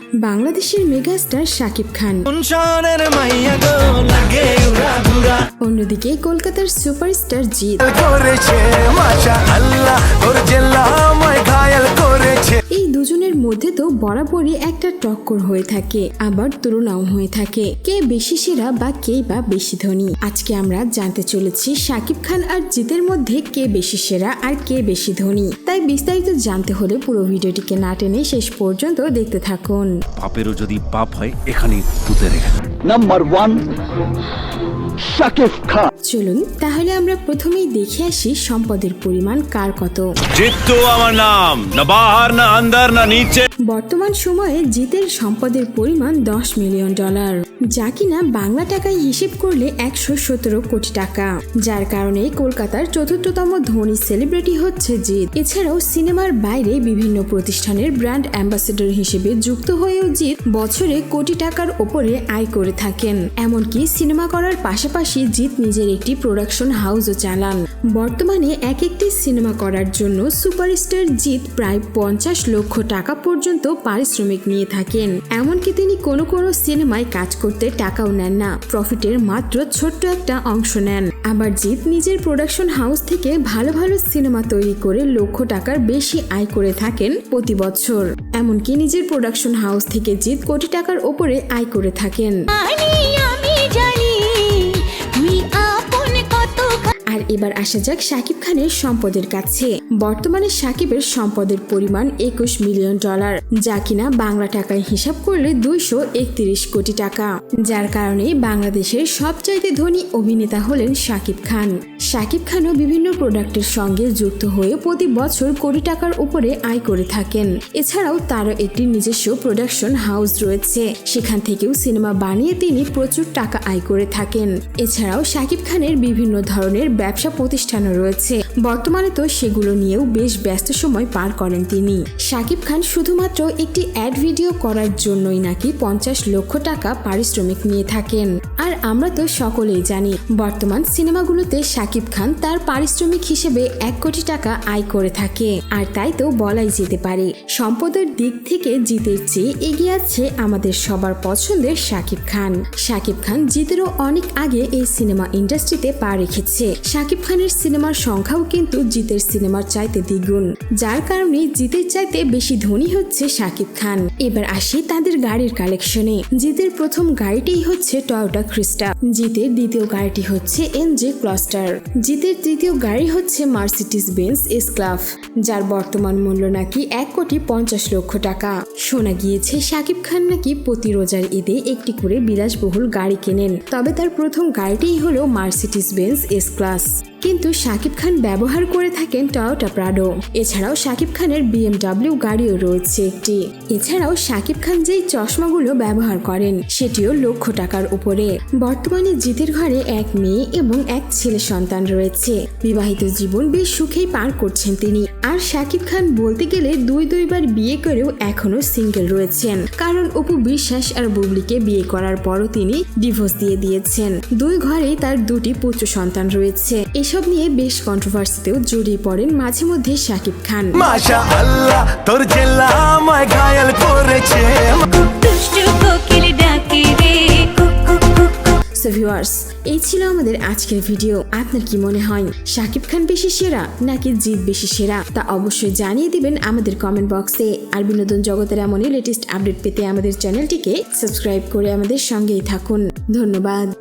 বাংলাদেশের মেগাস্টার শাকিব খান। অন্যদিকে কলকাতার সুপারস্টার জিৎ। এই দুজনের মধ্যে তো বরাবরই একটা টক্কর হয়ে থাকে আবার তুলনাও হয়ে থাকে। কে বেশি সেরা বা কে বা বেশি ধনী? আজকে আমরা জানতে চলেছি শাকিব খান আর জিতের মধ্যে কে বেশি সেরা আর কে বেশি ধনী। তাই বিস্তারিত জানতে হলে পুরো ভিডিওটিকে না টেনে শেষ পর্যন্ত দেখতে থাকুন। পাপেরও যদি পাপ হয় এখানেই পুঁতে রেখে নাম্বার ওয়ান শাকিব খান। চলুন তাহলে আমরা প্রথমেই দেখে আসি সম্পদের পরিমাণ কার কত। জিত্তু আমার নাম না বাহার না আন্দার না নিচে। বর্তমান সময়ে জিতের সম্পদের পরিমাণ দশ মিলিয়ন ডলার। যা কিনা বাংলা টাকায় হিসেব করলে একশো সতেরো কোটি টাকা। যার কারণে কলকাতার চতুর্থতম ধনী সেলিব্রিটি হচ্ছে জিৎ। এছাড়াও সিনেমার বাইরে বিভিন্ন প্রতিষ্ঠানের ব্র্যান্ড অ্যাম্বাসেডর হিসেবে যুক্ত হয়েও জিৎ বছরে কোটি টাকার ওপরে আয় করে থাকেন। এমনকি সিনেমা করার পাশাপাশি জিৎ নিজের একটি প্রোডাকশন হাউসও চালান। বর্তমানে এক একটি সিনেমা করার জন্য সুপারস্টার জিৎ প্রায় পঞ্চাশ লক্ষ টাকা পর্যন্ত পারিশ্রমিক নিয়ে থাকেন। এমনকি তিনি কোনো কোনো সিনেমায় কাজ করতে টাকাও নেন না। প্রফিটের মাত্র ছোট্ট একটা অংশ নেন। আবার জিৎ নিজের প্রোডাকশন হাউস থেকে ভালো ভালো সিনেমা তৈরি করে লক্ষ টাকার বেশি আয় করে থাকেন প্রতি বছর। এমনকি নিজের প্রোডাকশন হাউস থেকে জিৎ কোটি টাকার ওপরে আয় করে থাকেন। এবার আসা যাক শাকিব খানের সম্পদের কাছে। বর্তমানে সাকিবের সম্পদের পরিমাণ একুশ মিলিয়ন ডলার, যা কিনা বাংলা টাকায় হিসাব করলে দুইশো একত্রিশ কোটি টাকা। যার কারণে বাংলাদেশের সবচাইতে ধনী অভিনেতা হলেন সাকিব খান। শাকিব খানও বিভিন্ন প্রোডাক্টের সঙ্গে যুক্ত হয়ে প্রতি বছর কোটি টাকার উপরে আয় করে থাকেন। এছাড়াও তারও একটি নিজস্ব প্রোডাকশন হাউস রয়েছে। সেখান থেকেও সিনেমা বানিয়ে তিনি প্রচুর টাকা আয় করে থাকেন। এছাড়াও শাকিব খানের বিভিন্ন ধরনের ব্যবসা প্রতিষ্ঠানও রয়েছে। বর্তমানে তো সেগুলো নিয়েও বেশ ব্যস্ত সময় পার করেন তিনি। শাকিব খান শুধুমাত্র একটি অ্যাড ভিডিও করার জন্যই নাকি পঞ্চাশ লক্ষ টাকা পারিশ্রমিক নিয়ে থাকেন। আর আমরা তো সকলেই জানি, বর্তমান সিনেমাগুলোতে শাকিব খান তার পারিশ্রমিক হিসেবে এক কোটি টাকা আয় করে থাকে। আর তাই তো বলাই যেতে পারে, সম্পদের দিক থেকে জিতের চেয়ে এগিয়ে আছে আমাদের সবার পছন্দের শাকিব খান। শাকিব খান জিতেরও অনেক আগে এই সিনেমা ইন্ডাস্ট্রিতে পা রেখেছে। শাকিব খানের সিনেমার সংখ্যাও কিন্তু জিতের সিনেমার চাইতে দ্বিগুণ। যার কারণে জিতের চাইতে বেশি ধনী হচ্ছে শাকিব খান। এবার আসি তাদের গাড়ির কালেকশনে। জিতের প্রথম গাড়িটিই হচ্ছে টয়োটা ক্রিস্টা জিতের দ্বিতীয় গাড়িটি হচ্ছে এনজে ক্লাস্টার। জিতের তৃতীয় গাড়ি হচ্ছে মার্সিডিস এস ক্লাফ যার বর্তমান মূল্য নাকি এক কোটি পঞ্চাশ লক্ষ টাকা। শোনা গিয়েছে, শাকিব খান নাকি প্রতি রোজার ঈদে একটি করে বিলাসবহুল গাড়ি কেনেন। তবে তার প্রথম গাড়িটিই হলো মার্সিডিস বেঞ্জ এস ক্লাস কিন্তু শাকিব খান ব্যবহার করে থাকেন টয়োটা প্রাডো এছাড়াও শাকিব খানের বিএমডাব্লিউ গাড়িও রয়েছে একটি। এছাড়াও শাকিব খান যেই চশমাগুলো ব্যবহার করেন, সেটিও লক্ষ টাকার উপরে। বর্তমানে জিতের ঘরে এক মেয়ে এবং এক ছেলে সন্তান রয়েছে। বিবাহিত জীবন বেশ সুখেই পার করছেন তিনি। আর শাকিব খান বলতে গেলে দুই দুইবার বিয়ে করেও এখনও সিঙ্গেল রয়েছেন। কারণ অপু বিশ্বাস আর বুবলিকে বিয়ে করার পরও তিনি ডিভোর্স দিয়ে দিয়েছেন। দুই ঘরেই তার দুটি পুত্র সন্তান রয়েছে। এসব নিয়ে বেশ কন্ট্রোভার্সিতেও জড়িয়ে পড়েন মাঝে মধ্যে শাকিব খান। মাশা আল্লাহ তোর জেল্লা আমায় ঘায়াল করেছে। সো ভিউয়ার্স এই ছিল আমাদের আজকের ভিডিও আপনার কি মনে হয় শাকিব খান বেশি সেরা নাকি জিৎ বেশি সেরা? তা অবশ্যই জানিয়ে দিবেন আমাদের কমেন্ট বক্সে আর বিনোদন জগতের এমনই লেটেস্ট আপডেট পেতে আমাদের চ্যানেলটিকে সাবস্ক্রাইব করে আমাদের সঙ্গেই থাকুন। ধন্যবাদ।